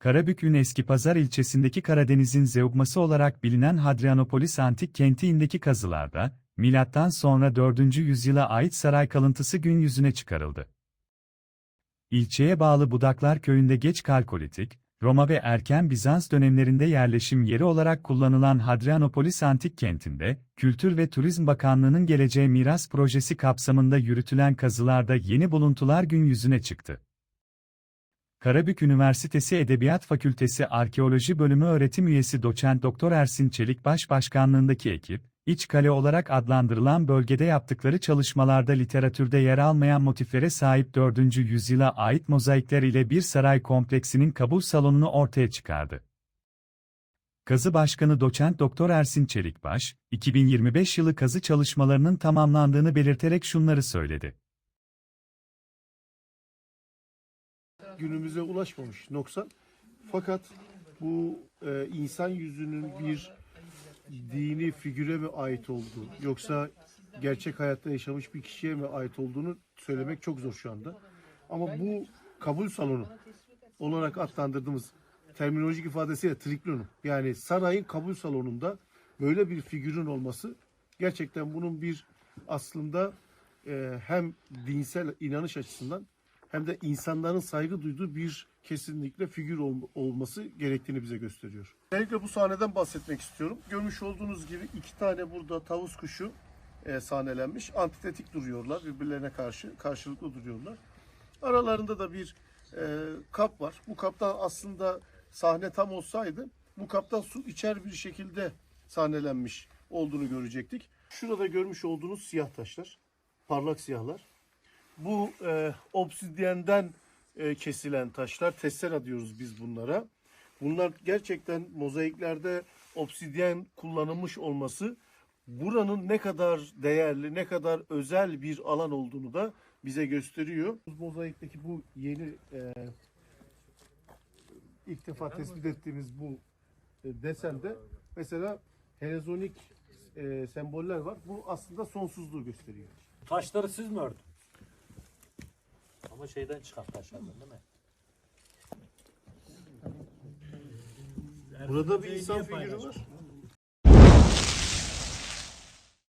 Karabük'ün Eskipazar ilçesindeki Karadeniz'in zeugması olarak bilinen Hadrianopolis antik kentiğindeki kazılarda, milattan sonra 4. yüzyıla ait saray kalıntısı gün yüzüne çıkarıldı. İlçeye bağlı Budaklar köyünde geç Kalkolitik, Roma ve erken Bizans dönemlerinde yerleşim yeri olarak kullanılan Hadrianopolis antik kentinde, Kültür ve Turizm Bakanlığı'nın Geleceğe Miras Projesi kapsamında yürütülen kazılarda yeni buluntular gün yüzüne çıktı. Karabük Üniversitesi Edebiyat Fakültesi Arkeoloji Bölümü öğretim üyesi doçent Doktor Ersin Çelikbaş başkanlığındaki ekip, İç Kale olarak adlandırılan bölgede yaptıkları çalışmalarda literatürde yer almayan motiflere sahip 4. yüzyıla ait mozaikler ile bir saray kompleksinin kabul salonunu ortaya çıkardı. Kazı Başkanı Doçent Doktor Ersin Çelikbaş, 2025 yılı kazı çalışmalarının tamamlandığını belirterek şunları söyledi. Günümüze ulaşmamış noksan. Fakat bu e, insan yüzünün bir dini figüre mi ait olduğu yoksa gerçek hayatta yaşamış bir kişiye mi ait olduğunu söylemek çok zor şu anda. Ama bu kabul salonu olarak adlandırdığımız terminolojik ifadesiyle triklonum. Yani sarayın kabul salonunda böyle bir figürün olması gerçekten bunun bir aslında e, hem dinsel inanış açısından hem de insanların saygı duyduğu bir kesinlikle figür ol- olması gerektiğini bize gösteriyor. Özellikle bu sahneden bahsetmek istiyorum. Görmüş olduğunuz gibi iki tane burada tavus kuşu e, sahnelenmiş. Antitetik duruyorlar. Birbirlerine karşı karşılıklı duruyorlar. Aralarında da bir e, kap var. Bu kaptan aslında sahne tam olsaydı bu kaptan su içer bir şekilde sahnelenmiş olduğunu görecektik. Şurada görmüş olduğunuz siyah taşlar. Parlak siyahlar. Bu e, obsidiyenden e, kesilen taşlar, tessera diyoruz biz bunlara. Bunlar gerçekten mozaiklerde obsidyen kullanılmış olması buranın ne kadar değerli, ne kadar özel bir alan olduğunu da bize gösteriyor. Mozaikteki bu yeni e, ilk defa tespit ettiğimiz bu e, desende mesela helezonik e, semboller var. Bu aslında sonsuzluğu gösteriyor. Taşları siz mi ördünüz? Ama şeyden çıkan taşlardan değil mi? Burada bir insan figürü var.